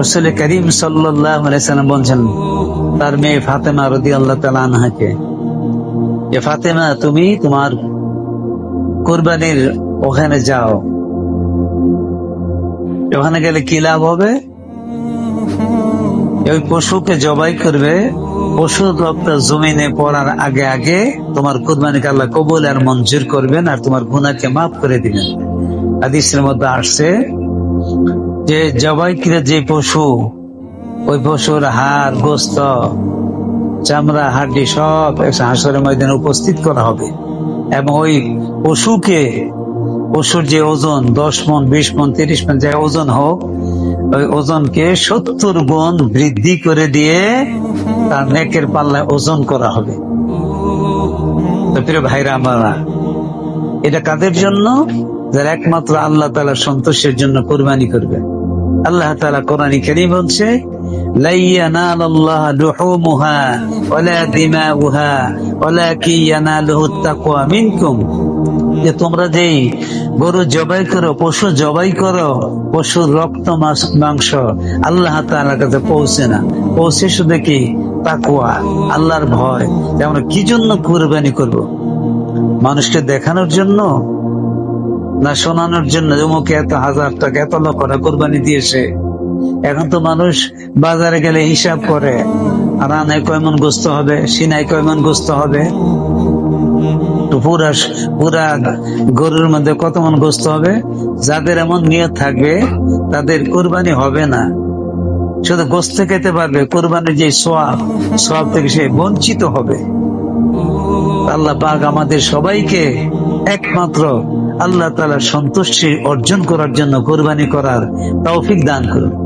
রসুল করিম সাল্লাম বলছেন, তার মেয়ে ফাতেমা রদি আল্লাহ তালা আনহাকে। যে ফাতেমা, তুমি তোমার কোরবানির ওখানে যাও। ওখানে গেলে কি লাভ হবে? ওই পশুকে জবাই করবে। পশু রক্ত জমিনে পড়ার আগে আগে তোমার কুরবানিকে আল্লাহ কবুল আর মঞ্জুর করবেন আর তোমার গুনাকে মাফ করে দিবেন। হাদিসের মধ্যে আসছে যে জবাইকৃত যে পশু, ওই পশুর হাড়, গোস্ত, চামড়া, হাড্ডি সব হাসরের ময়দানে উপস্থিত করা হবে। এবং ওই পশুকে, পশুর যে ওজন, দশ মন, বিশ মন, তিরিশ মন যে ওজন হোক, ওই ওজনকে সত্তর গুণ বৃদ্ধি করে দিয়ে তার নেকের পাল্লায় ওজন করা হবে। প্রিয় ভাইরা আমারা, এটা কাদের জন্য? যারা একমাত্র আল্লাহ তালা সন্তোষের জন্য কোরবানি করবে। আল্লাহ তাআলা কোরআনী কারীম বলছে তোমরা যে গরু জবাই করো, পশু জবাই করো, পশুর রক্ত, মাংস আল্লাহ তালার কাছে পৌঁছে না। পৌঁছে শুধু কি? তাকুয়া, আল্লাহর ভয়। আমরা কি জন্য কোরবানি করব? মানুষকে দেখানোর জন্য না শোনানোর জন্য অমুকে এত হাজার টাকা, এত লক্ষ টাকা কোরবানি দিয়েছে এখন তো মানুষ বাজারে গেলে হিসাব করে। রানায় কয়মন গোস্ত হবে, সিনায় কয়মন গোস্ত হবে। পুরা পুরা গরুর মধ্যে কত মন গোস্ত হবে? যাদের এমন নিয়ত থাকবে তাদের কোরবানি হবে না। শুধু গোস্ত খেতে পারবে, কোরবানির যে সোয়াব সোয়াব থেকে সে বঞ্চিত হবে। আল্লাহ পাক আমাদের সবাইকে একমাত্র আল্লাহ তালা সন্তুষ্টি অর্জন করার জন্য কোরবানি করার তৌফিক দান করুন।